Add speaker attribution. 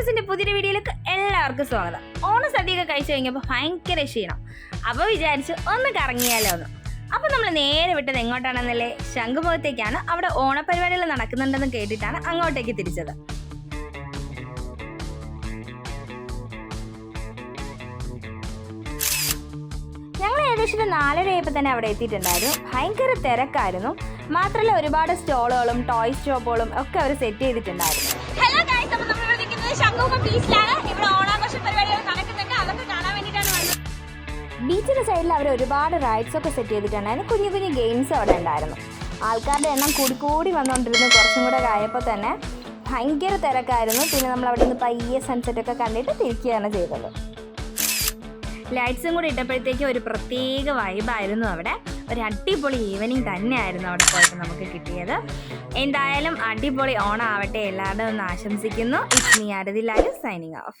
Speaker 1: ഡിലീഷ്യസിന്റെ പുതിയൊരു വീഡിയോയിലേക്ക് എല്ലാവർക്കും സ്വാഗതം. ഓണസദ്യയൊക്കെ കഴിച്ചു കഴിഞ്ഞപ്പോൾ ഭയങ്കര ക്ഷീണം. അപ്പോൾ വിചാരിച്ച് ഒന്ന് കറങ്ങിയാലോ ഒന്ന് അപ്പോൾ നമ്മൾ നേരെ വിട്ടത് എങ്ങോട്ടാണെന്നല്ലേ? ശംഖുമുഖത്തേക്കാണ് അവിടെ ഓണപരിപാടികൾ നടക്കുന്നുണ്ടെന്ന് കേട്ടിട്ടാണ് അങ്ങോട്ടേക്ക് തിരിച്ചത്. ഞങ്ങൾ ഏകദേശം ഒരു തന്നെ അവിടെ എത്തിയിട്ടുണ്ടായിരുന്നു. ഭയങ്കര തിരക്കായിരുന്നു. മാത്രമല്ല ഒരുപാട് സ്റ്റോളുകളും ടോയ് ഷോപ്പുകളും ഒക്കെ അവർ സെറ്റ് ചെയ്തിട്ടുണ്ടായിരുന്നു.
Speaker 2: ഹലോ ഗായ്സ് അപ്പോൾ നമ്മൾ വന്നത്
Speaker 1: ബീച്ചിന്റെ സൈഡിൽ അവർ ഒരുപാട് റൈഡ്സ് ഒക്കെ സെറ്റ് ചെയ്തിട്ടുണ്ടായിരുന്നു. കുഞ്ഞു കുഞ്ഞു ഗെയിംസ് അവിടെ ഉണ്ടായിരുന്നു. ആൾക്കാരുടെ എണ്ണം കൂടി കൂടി വന്നുകൊണ്ടിരുന്നു കുറച്ചും കൂടെ ആയപ്പോൾ തന്നെ ഭയങ്കര തിരക്കായിരുന്നു. പിന്നെ നമ്മൾ അവിടെ നിന്ന് പയ്യെ സൺസെറ്റ് ഒക്കെ കണ്ടിട്ട് തിരിക്കുകയാണ് ചെയ്തത്. ലൈറ്റ്സും കൂടി ഇട്ടപ്പോഴത്തേക്ക് ഒരു പ്രത്യേക വൈബായിരുന്നു അവിടെ. ഒരു അടിപൊളി ഈവനിങ് തന്നെയായിരുന്നു അവിടെ പോയിട്ട് നമുക്ക് കിട്ടിയത്. എന്തായാലും അടിപൊളി ഓണാവട്ടെ. ആവട്ടെ എല്ലാവരും ഒന്ന് ആശംസിക്കുന്നു. ഇറ്റ്സ് മീ അരതിലാലും സൈനിങ് ഓഫ്